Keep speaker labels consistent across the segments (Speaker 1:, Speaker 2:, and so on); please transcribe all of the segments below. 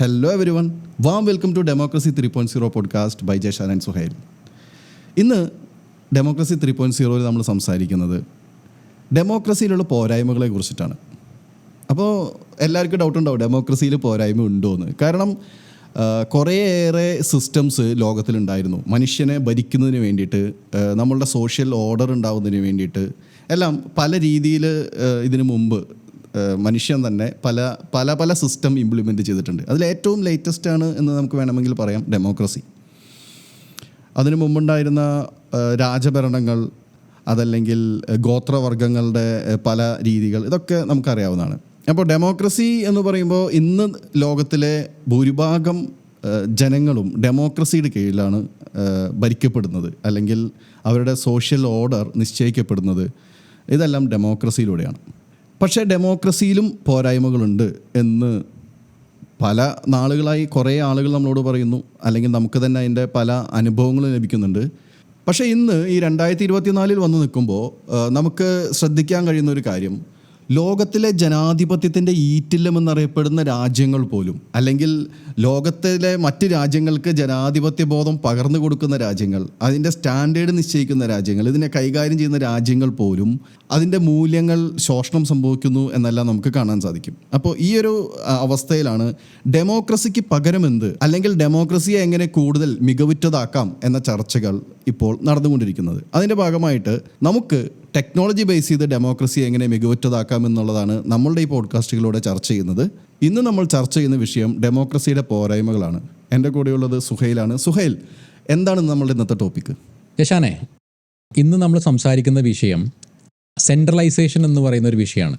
Speaker 1: Hello everyone warm welcome to democracy three point zero podcast by Jayashan and Suhail ഇന്ന് democracy three point സീറോയിൽ നമ്മൾ സംസാരിക്കുന്നത് ഡെമോക്രസിയിലുള്ള പോരായ്മകളെ കുറിച്ചിട്ടാണ്. അപ്പോൾ എല്ലാവർക്കും ഡൗട്ട് ഉണ്ടാവും ഡെമോക്രസിയിൽ പോരായ്മ ഉണ്ടോ എന്ന്. കാരണം കുറേയേറെ സിസ്റ്റംസ് ലോകത്തിലുണ്ടായിരുന്നു. മനുഷ്യനെ ഭരിക്കുന്നതിന് വേണ്ടിയിട്ട് നമ്മളുടെ സോഷ്യൽ ഓർഡർ ഉണ്ടാവുന്നതിന് വേണ്ടിയിട്ട് എല്ലാം പല രീതിയിൽ ഇതിനു മുമ്പ് മനുഷ്യൻ തന്നെ പല പല പല സിസ്റ്റം ഇംപ്ലിമെന്റ് ചെയ്തിട്ടുണ്ട്. അതിൽ ഏറ്റവും ലേറ്റസ്റ്റ് ആണ് എന്ന് നമുക്ക് വേണമെങ്കിൽ പറയാം ഡെമോക്രസി അതിനു മുമ്പുണ്ടായിരുന്ന രാജഭരണങ്ങൾ അതല്ലെങ്കിൽ ഗോത്രവർഗങ്ങളുടെ പല രീതികൾ ഇതൊക്കെ നമുക്കറിയാവുന്നതാണ്. അപ്പോൾ ഡെമോക്രസി എന്ന് പറയുമ്പോൾ ഇന്ന് ലോകത്തിലെ ഭൂരിഭാഗം ജനങ്ങളും ഡെമോക്രസിയുടെ കീഴിലാണ് ഭരിക്കപ്പെടുന്നത്. അല്ലെങ്കിൽ അവരുടെ സോഷ്യൽ ഓർഡർ നിശ്ചയിക്കപ്പെടുന്നത്. ഇതെല്ലാം ഡെമോക്രസിയിലൂടെയാണ് പക്ഷേ ഡെമോക്രസിയിലും പോരായ്മകളുണ്ട് എന്ന് പല നാളുകളായി കുറേ ആളുകൾ നമ്മളോട് പറയുന്നു. അല്ലെങ്കിൽ നമുക്ക് തന്നെ അതിന്റെ പല അനുഭവങ്ങളും ലഭിക്കുന്നുണ്ട്. പക്ഷേ ഇന്ന് ഈ രണ്ടായിരത്തി ഇരുപത്തിനാലിൽ വന്ന് നിൽക്കുമ്പോൾ നമുക്ക് ശ്രദ്ധിക്കാൻ കഴിയുന്ന ഒരു കാര്യം ലോകത്തിലെ ജനാധിപത്യത്തിന്റെ ഈറ്റില്ലം എന്നറിയപ്പെടുന്ന രാജ്യങ്ങൾ പോലും അല്ലെങ്കിൽ ലോകത്തിലെ മറ്റ് രാജ്യങ്ങൾക്ക് ജനാധിപത്യ ബോധം പകർന്നു കൊടുക്കുന്ന രാജ്യങ്ങൾ അതിന്റെ സ്റ്റാൻഡേർഡ് നിശ്ചയിക്കുന്ന രാജ്യങ്ങൾ ഇതിനെ കൈകാര്യം ചെയ്യുന്ന രാജ്യങ്ങൾ പോലും അതിന്റെ മൂല്യങ്ങൾ ശോഷണം സംഭവിക്കുന്നു എന്നെല്ലാം നമുക്ക് കാണാൻ സാധിക്കും. അപ്പോൾ ഈ ഒരു അവസ്ഥയിലാണ് ഡെമോക്രസിക്ക് പകരമെന്ത് അല്ലെങ്കിൽ ഡെമോക്രസിയെ എങ്ങനെ കൂടുതൽ മികവുറ്റതാക്കാം എന്ന ചർച്ചകൾ ഇപ്പോൾ നടന്നുകൊണ്ടിരിക്കുന്നത്. അതിന്റെ ഭാഗമായിട്ട് നമുക്ക് ടെക്നോളജി ബേസ് ചെയ്ത് ഡെമോക്രസി എങ്ങനെ മികവുറ്റതാക്കാം എന്നുള്ളതാണ് നമ്മളുടെ ഈ പോഡ്കാസ്റ്റുകളിലൂടെ ചർച്ച ചെയ്യുന്നത്. ഇന്ന് നമ്മൾ ചർച്ച ചെയ്യുന്ന വിഷയം ഡെമോക്രസിയുടെ പോരായ്മകളാണ്. എന്റെ കൂടെയുള്ളത് സുഹൈലാണ്. സുഹൈൽ എന്താണ് നമ്മളുടെ ഇന്നത്തെ ടോപ്പിക്ക്
Speaker 2: യശാനെ ഇന്ന് നമ്മൾ സംസാരിക്കുന്ന വിഷയം സെൻട്രലൈസേഷൻ എന്ന് പറയുന്ന ഒരു വിഷയമാണ്.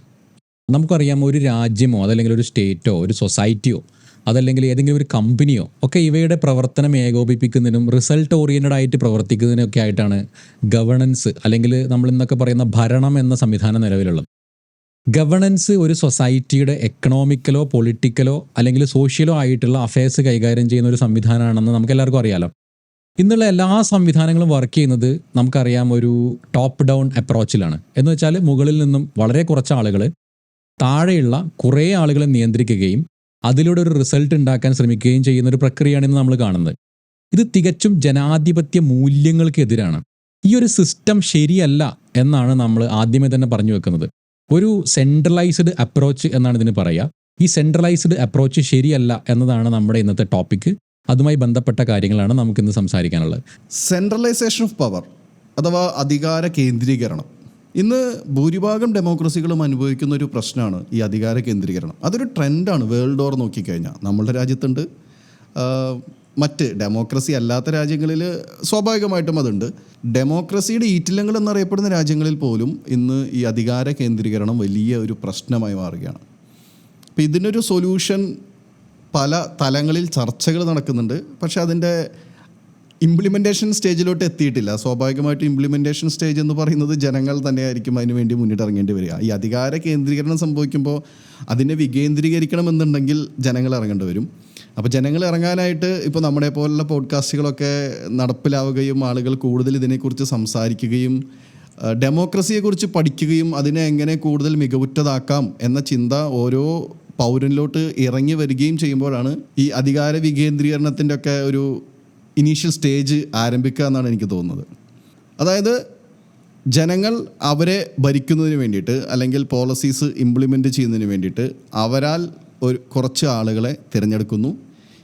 Speaker 2: നമുക്കറിയാം ഒരു രാജ്യമോ അതല്ലെങ്കിൽ ഒരു സ്റ്റേറ്റോ ഒരു സൊസൈറ്റിയോ അതല്ലെങ്കിൽ ഏതെങ്കിലും ഒരു കമ്പനിയോ ഒക്കെ ഇവയുടെ പ്രവർത്തനം ഏകോപിപ്പിക്കുന്നതിനും റിസൾട്ട് ഓറിയന്റഡ് ആയിട്ട് പ്രവർത്തിക്കുന്നതിനൊക്കെ ആയിട്ടാണ് ഗവർണൻസ് അല്ലെങ്കിൽ നമ്മൾ ഇന്നൊക്കെ പറയുന്ന ഭരണം എന്ന സംവിധാനം നിലവിലുള്ളത്. ഗവർണൻസ് ഒരു സൊസൈറ്റിയുടെ എക്കണോമിക്കലോ പൊളിറ്റിക്കലോ അല്ലെങ്കിൽ സോഷ്യലോ ആയിട്ടുള്ള അഫയേഴ്സ് കൈകാര്യം ചെയ്യുന്ന ഒരു സംവിധാനമാണെന്ന് നമുക്ക് എല്ലാവർക്കും അറിയാലോ. ഇന്നുള്ള എല്ലാ സംവിധാനങ്ങളും വർക്ക് ചെയ്യുന്നത് നമുക്കറിയാം ഒരു ടോപ്പ് ഡൗൺ അപ്രോച്ചിലാണ് എന്ന് വെച്ചാൽ മുകളിൽ നിന്നും വളരെ കുറച്ച് ആളുകൾ താഴെയുള്ള കുറേ ആളുകളെ നിയന്ത്രിക്കുകയും അതിലൂടെ ഒരു റിസൾട്ട് ഉണ്ടാക്കാൻ ശ്രമിക്കുകയും ചെയ്യുന്ന ഒരു പ്രക്രിയയാണ് ഇന്ന് നമ്മൾ കാണുന്നത്. ഇത് തികച്ചും ജനാധിപത്യ മൂല്യങ്ങൾക്കെതിരാണ്. ഈ ഒരു സിസ്റ്റം ശരിയല്ല എന്നാണ് നമ്മൾ ആദ്യമേ തന്നെ പറഞ്ഞു വെക്കുന്നത്. ഒരു സെൻട്രലൈസ്ഡ് അപ്രോച്ച് എന്നാണ് ഇതിന് പറയുക ഈ സെൻട്രലൈസ്ഡ് അപ്രോച്ച് ശരിയല്ല എന്നതാണ് നമ്മുടെ ഇന്നത്തെ ടോപ്പിക്ക് അതുമായി ബന്ധപ്പെട്ട കാര്യങ്ങളാണ് നമുക്ക് ഇന്ന് സംസാരിക്കാനുള്ളത്.
Speaker 1: സെൻട്രലൈസേഷൻ ഓഫ് പവർ അഥവാ അധികാര കേന്ദ്രീകരണം. ഇന്ന് ഭൂരിഭാഗം ഡെമോക്രസികളും അനുഭവിക്കുന്ന ഒരു പ്രശ്നമാണ് ഈ അധികാര കേന്ദ്രീകരണം. അതൊരു ട്രെൻഡാണ്. വേൾഡ് ഓർ നോക്കിക്കഴിഞ്ഞാൽ നമ്മളുടെ രാജ്യത്തുണ്ട്. മറ്റ് ഡെമോക്രസി അല്ലാത്ത രാജ്യങ്ങളിൽ സ്വാഭാവികമായിട്ടും അതുണ്ട്. ഡെമോക്രസിയുടെ ഈറ്റില്ലങ്ങൾ എന്നറിയപ്പെടുന്ന രാജ്യങ്ങളിൽ പോലും ഇന്ന് ഈ അധികാര കേന്ദ്രീകരണം വലിയ ഒരു പ്രശ്നമായി മാറുകയാണ്. അപ്പോൾ ഇതിനൊരു സൊല്യൂഷൻ പല തലങ്ങളിൽ ചർച്ചകൾ നടക്കുന്നുണ്ട്. പക്ഷേ അതിന്റെ ഇംപ്ലിമെന്റേഷൻ സ്റ്റേജിലോട്ട് എത്തിയിട്ടില്ല. സ്വാഭാവികമായിട്ടും ഇംപ്ലിമെന്റേഷൻ സ്റ്റേജ് എന്ന് പറയുന്നത് ജനങ്ങൾ തന്നെയായിരിക്കും അതിന് വേണ്ടി മുന്നിട്ടിറങ്ങേണ്ടി വരിക. ഈ അധികാര കേന്ദ്രീകരണം സംഭവിക്കുമ്പോൾ അതിനെ വികേന്ദ്രീകരിക്കണം എന്നുണ്ടെങ്കിൽ ജനങ്ങൾ ഇറങ്ങേണ്ടി വരും. അപ്പോൾ ജനങ്ങൾ ഇറങ്ങാനായിട്ട് ഇപ്പോൾ നമ്മുടെ പോലുള്ള പോഡ്കാസ്റ്റുകളൊക്കെ നടപ്പിലാവുകയും ആളുകൾ കൂടുതൽ ഇതിനെക്കുറിച്ച് സംസാരിക്കുകയും ഡെമോക്രസിയെക്കുറിച്ച് പഠിക്കുകയും അതിനെ എങ്ങനെ കൂടുതൽ മികവുറ്റതാക്കാം എന്ന ചിന്ത ഓരോ പൗരനിലോട്ട് ഇറങ്ങി വരികയും ചെയ്യുമ്പോഴാണ് ഈ അധികാര വികേന്ദ്രീകരണത്തിന്റെ ഒക്കെ ഒരു ഇനീഷ്യൽ സ്റ്റേജ് ആരംഭിക്കുക എന്നാണ് എനിക്ക് തോന്നുന്നത്. അതായത് ജനങ്ങൾ അവരെ ഭരിക്കുന്നതിന് വേണ്ടിയിട്ട് അല്ലെങ്കിൽ പോളിസീസ് ഇംപ്ലിമെന്റ് ചെയ്യുന്നതിന് വേണ്ടിയിട്ട് അവരാൽ ഒരു കുറച്ച് ആളുകളെ തിരഞ്ഞെടുക്കുന്നു.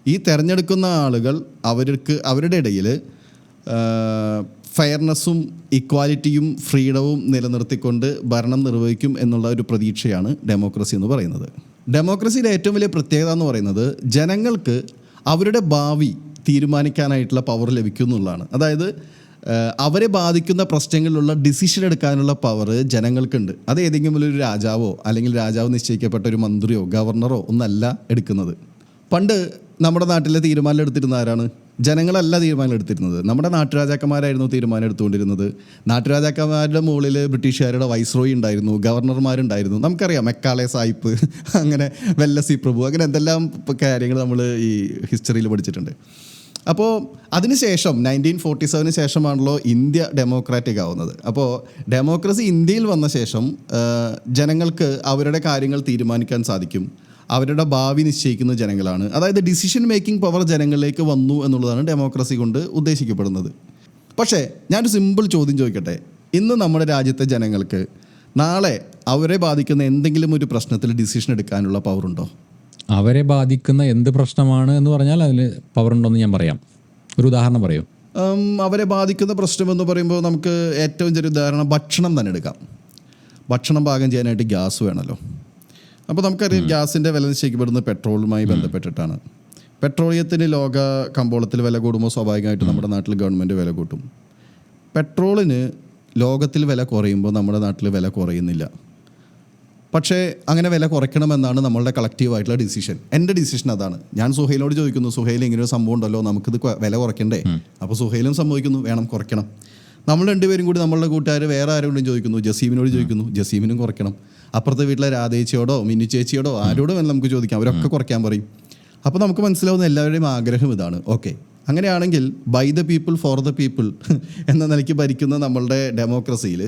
Speaker 1: ഈ തിരഞ്ഞെടുക്കുന്ന ആളുകൾ അവർക്ക് അവരുടെ ഇടയിൽ ഫെയർനെസ്സും ഇക്വാലിറ്റിയും ഫ്രീഡവും നിലനിർത്തിക്കൊണ്ട് ഭരണം നിർവഹിക്കും എന്നുള്ള ഒരു പ്രതീക്ഷയാണ് ഡെമോക്രസി എന്ന് പറയുന്നത്. ഡെമോക്രസിയുടെ ഏറ്റവും വലിയ പ്രത്യേകത എന്ന് പറയുന്നത് ജനങ്ങൾക്ക് അവരുടെ ഭാവി തീരുമാനിക്കാനായിട്ടുള്ള പവർ ലഭിക്കും എന്നുള്ളതാണ് അതായത് അവരെ ബാധിക്കുന്ന പ്രശ്നങ്ങളിലുള്ള ഡിസിഷൻ എടുക്കാനുള്ള പവർ ജനങ്ങൾക്കുണ്ട്. അത് ഏതെങ്കിലും ഒരു രാജാവോ അല്ലെങ്കിൽ രാജാവ് നിശ്ചയിക്കപ്പെട്ട ഒരു മന്ത്രിയോ ഗവർണറോ ഒന്നല്ല എടുക്കുന്നത്. പണ്ട് നമ്മുടെ നാട്ടിലെ തീരുമാനം എടുത്തിരുന്ന ആരാണ്? ജനങ്ങളല്ല തീരുമാനം എടുത്തിരുന്നത്. നമ്മുടെ നാട്ടുരാജാക്കന്മാരായിരുന്നു തീരുമാനം എടുത്തുകൊണ്ടിരുന്നത്. നാട്ടുരാജാക്കന്മാരുടെ മുകളിൽ ബ്രിട്ടീഷുകാരുടെ വൈസ്രോയി ഉണ്ടായിരുന്നു ഗവർണർമാരുണ്ടായിരുന്നു നമുക്കറിയാം മെക്കാളെ സായിപ്പ് അങ്ങനെ വെല്ലസി പ്രഭു അങ്ങനെ എന്തെല്ലാം കാര്യങ്ങൾ നമ്മൾ ഈ ഹിസ്റ്ററിയിൽ പഠിച്ചിട്ടുണ്ട്. അപ്പോൾ അതിനുശേഷം നയന്റീൻ ഫോർട്ടി സെവന് ശേഷമാണല്ലോ ഇന്ത്യ ഡെമോക്രാറ്റിക് ആവുന്നത്. അപ്പോൾ ഡെമോക്രസി ഇന്ത്യയിൽ വന്ന ശേഷം ജനങ്ങൾക്ക് അവരുടെ കാര്യങ്ങൾ തീരുമാനിക്കാൻ സാധിക്കും. അവരുടെ ഭാവി നിശ്ചയിക്കുന്ന ജനങ്ങളാണ്. അതായത് ഡിസിഷൻ മേക്കിംഗ് പവർ ജനങ്ങളിലേക്ക് വന്നു എന്നുള്ളതാണ് ഡെമോക്രസി കൊണ്ട് ഉദ്ദേശിക്കപ്പെടുന്നത്. പക്ഷേ ഞാനൊരു സിമ്പിൾ ചോദ്യം ചോദിക്കട്ടെ? ഇന്ന് നമ്മുടെ രാജ്യത്തെ ജനങ്ങൾക്ക് നാളെ അവരെ ബാധിക്കുന്ന എന്തെങ്കിലും ഒരു പ്രശ്നത്തിൽ ഡിസിഷൻ എടുക്കാനുള്ള പവറുണ്ടോ
Speaker 2: അവരെ ബാധിക്കുന്ന എന്ത് പ്രശ്നമാണ് എന്ന് പറഞ്ഞാൽ അതിൽ പവർ ഉണ്ടോന്ന് ഞാൻ പറയാം. ഒരു ഉദാഹരണം പറയൂ.
Speaker 1: അവരെ ബാധിക്കുന്ന പ്രശ്നം എന്ന് പറയുമ്പോൾ നമുക്ക് ഏറ്റവും ചെറിയ ഉദാഹരണം ഭക്ഷണം തന്നെ എടുക്കാം. ഭക്ഷണം പാകം ചെയ്യാനായിട്ട് ഗ്യാസ് വേണമല്ലോ അപ്പോൾ നമുക്കറിയാം ഗ്യാസിന്റെ വില നിശ്ചയിക്കപ്പെടുന്നത് പെട്രോളുമായി ബന്ധപ്പെട്ടിട്ടാണ്. പെട്രോളിയത്തിന് ലോക കമ്പോളത്തിൽ വില കൂടുമ്പോൾ സ്വാഭാവികമായിട്ട് നമ്മുടെ നാട്ടിൽ ഗവൺമെന്റ് വില കൂട്ടും. പെട്രോളിന് ലോകത്തിൽ വില കുറയുമ്പോൾ നമ്മുടെ നാട്ടിൽ വില കുറയുന്നില്ല. പക്ഷേ അങ്ങനെ വില കുറയ്ക്കണമെന്നാണ് നമ്മളുടെ കളക്റ്റീവായിട്ടുള്ള ഡിസിഷൻ എന്റെ ഡിസിഷൻ അതാണ്. ഞാൻ സുഹൈലിനോട് ചോദിക്കുന്നു സുഹൈൽ ഇങ്ങനെ ഒരു സംഭവം ഉണ്ടല്ലോ നമുക്കിത് വില കുറയ്ക്കണ്ടേ? അപ്പോൾ സുഹൈലും സംഭവിക്കുന്നു വേണം കുറയ്ക്കണം. നമ്മൾ രണ്ടുപേരും കൂടി നമ്മളുടെ കൂട്ടുകാർ വേറെ ആരോടും ചോദിക്കുന്നു ജസീമിനോട് ചോദിക്കുന്നു ജസീമിനും കുറയ്ക്കണം. അപ്പുറത്തെ വീട്ടിലെ രാധേച്ചിയോടോ മിന്നു ചേച്ചിയോടോ ആരോടും വേണം നമുക്ക് ചോദിക്കാം അവരൊക്കെ കുറയ്ക്കാൻ പറയും. അപ്പോൾ നമുക്ക് മനസ്സിലാവുന്ന എല്ലാവരുടെയും ആഗ്രഹം ഇതാണ്. ഓക്കെ. അങ്ങനെയാണെങ്കിൽ by the people for the people എന്ന നിലയ്ക്ക് ഭരിക്കുന്ന നമ്മളുടെ ഡെമോക്രസിയിൽ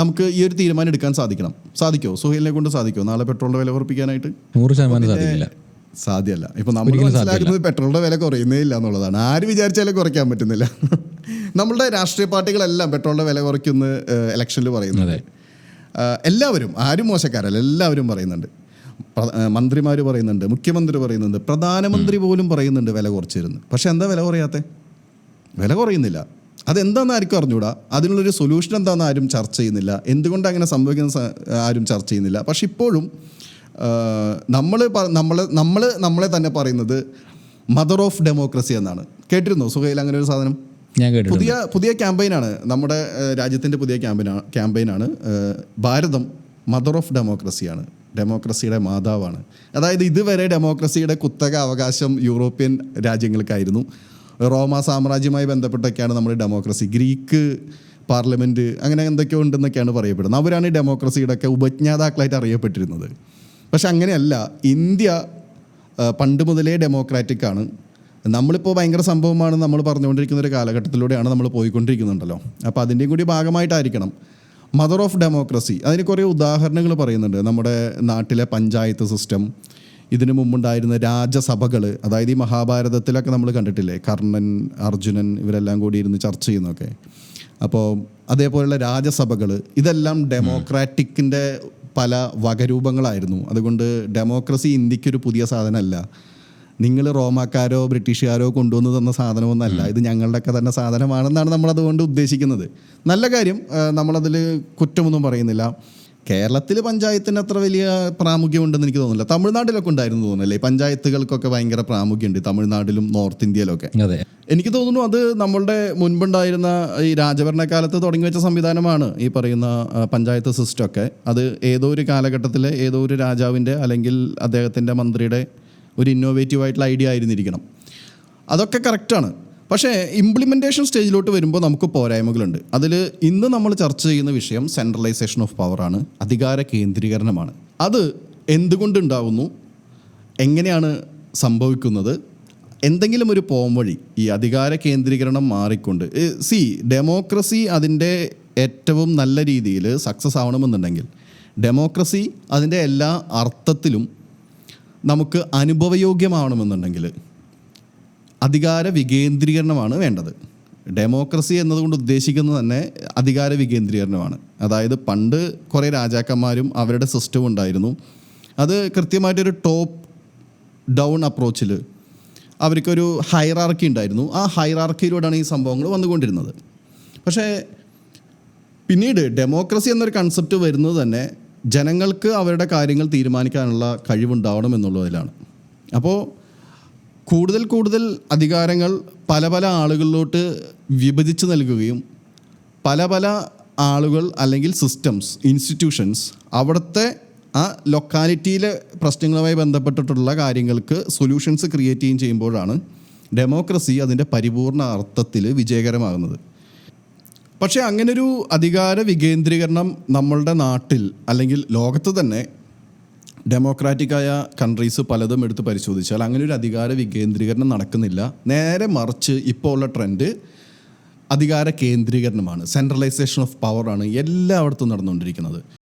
Speaker 1: നമുക്ക് ഈ ഒരു തീരുമാനം എടുക്കാൻ സാധിക്കണം. സാധിക്കുമോ സുഹേലിനെ കൊണ്ട് സാധിക്കുമോ നാളെ പെട്രോളിന്റെ വില കുറപ്പിക്കാനായിട്ട്?
Speaker 2: നൂറ് ശതമാനം സാധിക്കില്ല.
Speaker 1: സാധ്യമല്ല ഇപ്പൊ നമ്മൾ മനസ്സിലാക്കുന്നത് പെട്രോളിന്റെ വില കുറയുന്നേ ഇല്ല എന്നുള്ളതാണ്. ആര് വിചാരിച്ചാലും കുറയ്ക്കാൻ പറ്റുന്നില്ല. നമ്മളുടെ രാഷ്ട്രീയ പാർട്ടികളെല്ലാം പെട്രോളിന്റെ വില കുറയ്ക്കുന്ന ഇലക്ഷനിൽ പറയുന്നത് എല്ലാവരും ആരും മോശക്കാരല്ല എല്ലാവരും പറയുന്നുണ്ട്. മന്ത്രിമാർ പറയുന്നുണ്ട് മുഖ്യമന്ത്രി പറയുന്നുണ്ട് പ്രധാനമന്ത്രി പോലും പറയുന്നുണ്ട് വില കുറച്ചിരുന്നു. പക്ഷെ എന്താ വില കുറയാത്തെ? വില കുറയുന്നില്ല. അതെന്താണെന്ന് ആർക്കും അറിഞ്ഞൂടാ അതിനുള്ളൊരു സൊല്യൂഷൻ എന്താണെന്ന് ആരും ചർച്ച ചെയ്യുന്നില്ല. എന്തുകൊണ്ട് അങ്ങനെ സംഭവിക്കുന്ന ആരും ചർച്ച ചെയ്യുന്നില്ല. പക്ഷെ ഇപ്പോഴും നമ്മൾ നമ്മൾ നമ്മൾ നമ്മളെ തന്നെ പറയുന്നത് മദർ ഓഫ് ഡെമോക്രസി എന്നാണ്. കേട്ടിരുന്നോ? സുഹൈൽ അങ്ങനെ ഒരു സാധനം?
Speaker 2: ഞാൻ
Speaker 1: പുതിയ പുതിയ ക്യാമ്പയിനാണ് നമ്മുടെ രാജ്യത്തിന്റെ പുതിയ ക്യാമ്പയിനാണ് ക്യാമ്പയിനാണ് ഭാരതം മദർ ഓഫ് ഡെമോക്രസിയാണ് ഡെമോക്രസിയുടെ മാതാവാണ്. അതായത് ഇതുവരെ ഡെമോക്രസിയുടെ കുത്തക അവകാശം യൂറോപ്യൻ രാജ്യങ്ങൾക്കായിരുന്നു. റോമ സാമ്രാജ്യവുമായി ബന്ധപ്പെട്ടൊക്കെയാണ് നമ്മൾ ഡെമോക്രസി ഗ്രീക്ക് പാർലമെന്റ് അങ്ങനെ എന്തൊക്കെയോ ഉണ്ടെന്നൊക്കെയാണ് പറയപ്പെടുന്നത്. അവരാണ് ഈ ഡെമോക്രസിയുടെ ഒക്കെ ഉപജ്ഞാതാക്കളായിട്ട് അറിയപ്പെട്ടിരുന്നത്. പക്ഷെ അങ്ങനെയല്ല ഇന്ത്യ പണ്ട് മുതലേ ഡെമോക്രാറ്റിക് ആണ്. നമ്മളിപ്പോൾ ഭയങ്കര സംഭവമാണ് നമ്മൾ പറഞ്ഞുകൊണ്ടിരിക്കുന്ന ഒരു കാലഘട്ടത്തിലൂടെയാണ് നമ്മൾ പോയിക്കൊണ്ടിരിക്കുന്നുണ്ടല്ലോ. അപ്പോൾ അതിന്റെയും കൂടി ഭാഗമായിട്ടായിരിക്കണം. മദർ ഓഫ് ഡെമോക്രസി അതിന് കുറേ ഉദാഹരണങ്ങൾ പറയുന്നുണ്ട്. നമ്മുടെ നാട്ടിലെ പഞ്ചായത്ത് സിസ്റ്റം ഇതിനു മുമ്പുണ്ടായിരുന്ന രാജസഭകൾ അതായത് ഈ മഹാഭാരതത്തിലൊക്കെ നമ്മൾ കണ്ടിട്ടില്ലേ? കർണൻ അർജുനൻ ഇവരെല്ലാം കൂടി ഇരുന്ന് ചർച്ച ചെയ്യുന്നൊക്കെ അപ്പോൾ അതേപോലെയുള്ള രാജസഭകൾ ഇതെല്ലാം ഡെമോക്രാറ്റിക്കിന്റെ പല വകരൂപങ്ങളായിരുന്നു. അതുകൊണ്ട് ഡെമോക്രസി ഇന്ത്യക്കൊരു പുതിയ സാധനമല്ല. നിങ്ങൾ റോമാക്കാരോ ബ്രിട്ടീഷുകാരോ കൊണ്ടുവന്ന് തന്ന സാധനമൊന്നല്ല. ഇത് ഞങ്ങളുടെയൊക്കെ തന്നെ സാധനമാണെന്നാണ് നമ്മളതുകൊണ്ട് ഉദ്ദേശിക്കുന്നത്. നല്ല കാര്യം നമ്മളതിൽ കുറ്റമൊന്നും പറയുന്നില്ല. കേരളത്തിൽ പഞ്ചായത്തിന് അത്ര വലിയ പ്രാമുഖ്യം ഉണ്ടെന്ന് എനിക്ക് തോന്നുന്നില്ല. തമിഴ്നാട്ടിലൊക്കെ ഉണ്ടായിരുന്നു തോന്നുന്നില്ലേ? പഞ്ചായത്തുകൾക്കൊക്കെ ഭയങ്കര പ്രാമുഖ്യമുണ്ട്. തമിഴ്നാട്ടിലും നോർത്ത് ഇന്ത്യയിലൊക്കെ.
Speaker 2: അതെ.
Speaker 1: എനിക്ക് തോന്നുന്നു അത് നമ്മളുടെ മുൻപുണ്ടായിരുന്ന ഈ രാജഭരണകാലത്ത് തുടങ്ങി വെച്ച സംവിധാനമാണ് ഈ പറയുന്ന പഞ്ചായത്ത് സിസ്റ്റം ഒക്കെ അത് ഏതോ ഒരു കാലഘട്ടത്തിലെ ഏതോ ഒരു രാജാവിന്റെ അല്ലെങ്കിൽ അദ്ദേഹത്തിന്റെ മന്ത്രിയുടെ ഒരു ഇന്നോവേറ്റീവ് ആയിട്ടുള്ള ഐഡിയ ആയിരുന്നിരിക്കണം. അതൊക്കെ കറക്റ്റാണ് പക്ഷേ ഇംപ്ലിമെന്റേഷൻ സ്റ്റേജിലോട്ട് വരുമ്പോൾ നമുക്ക് പോരായ്മകളുണ്ട്. അതിൽ ഇന്ന് നമ്മൾ ചർച്ച ചെയ്യുന്ന വിഷയം സെൻട്രലൈസേഷൻ ഓഫ് പവറാണ് അധികാര കേന്ദ്രീകരണമാണ്. അത് എന്തുകൊണ്ടുണ്ടാവുന്നു? എങ്ങനെയാണ് സംഭവിക്കുന്നത്? എന്തെങ്കിലും ഒരു പോംവഴി ഈ അധികാര കേന്ദ്രീകരണം മാറിക്കൊണ്ട് സി ഡെമോക്രസി അതിന്റെ ഏറ്റവും നല്ല രീതിയിൽ സക്സസ് ആവണമെന്നുണ്ടെങ്കിൽ ഡെമോക്രസി അതിന്റെ എല്ലാ അർത്ഥത്തിലും നമുക്ക് അനുഭവയോഗ്യമാവണമെന്നുണ്ടെങ്കിൽ അധികാര വികേന്ദ്രീകരണമാണ് വേണ്ടത്. ഡെമോക്രസി എന്നതുകൊണ്ട് ഉദ്ദേശിക്കുന്നത് തന്നെ അധികാര വികേന്ദ്രീകരണമാണ്. അതായത് പണ്ട് കുറേ രാജാക്കന്മാരും അവരുടെ സിസ്റ്റം ഉണ്ടായിരുന്നു. അത് കൃത്യമായിട്ടൊരു ടോപ്പ് ഡൗൺ അപ്രോച്ചിൽ അവർക്കൊരു ഹൈറാർക്കി ഉണ്ടായിരുന്നു. ആ ഹൈറാർക്കിയിലൂടെയാണ് ഈ സംഭവങ്ങൾ വന്നുകൊണ്ടിരുന്നത്. പക്ഷേ പിന്നീട് ഡെമോക്രസി എന്നൊരു കൺസെപ്റ്റ് വരുന്നത് തന്നെ ജനങ്ങൾക്ക് അവരുടെ കാര്യങ്ങൾ തീരുമാനിക്കാനുള്ള കഴിവുണ്ടാവണം എന്നുള്ളതിലാണ്. അപ്പോൾ കൂടുതൽ കൂടുതൽ അധികാരങ്ങൾ പല പല ആളുകളിലോട്ട് വിഭജിച്ച് നൽകുകയും പല പല ആളുകൾ അല്ലെങ്കിൽ സിസ്റ്റംസ് ഇൻസ്റ്റിറ്റ്യൂഷൻസ് അവിടുത്തെ ആ ലൊക്കാലിറ്റിയിലെ പ്രശ്നങ്ങളുമായി ബന്ധപ്പെട്ടിട്ടുള്ള കാര്യങ്ങൾക്ക് സൊല്യൂഷൻസ് ക്രിയേറ്റ് ചെയ്യുകയും ചെയ്യുമ്പോഴാണ് ഡെമോക്രസി അതിന്റെ പരിപൂർണ അർത്ഥത്തിൽ വിജയകരമാകുന്നത്. പക്ഷേ അങ്ങനൊരു അധികാര വികേന്ദ്രീകരണം നമ്മളുടെ നാട്ടിൽ അല്ലെങ്കിൽ ലോകത്ത് തന്നെ ഡെമോക്രാറ്റിക്കായ കൺട്രീസ് പലതും എടുത്ത് പരിശോധിച്ചാൽ അങ്ങനെ ഒരു അധികാര വികേന്ദ്രീകരണം നടക്കുന്നില്ല. നേരെ മറിച്ച് ഇപ്പോൾ ഉള്ള ട്രെൻഡ് അധികാര കേന്ദ്രീകരണമാണ്. സെൻട്രലൈസേഷൻ ഓഫ് പവറാണ് എല്ലായിടത്തും നടന്നുകൊണ്ടിരിക്കുന്നത്.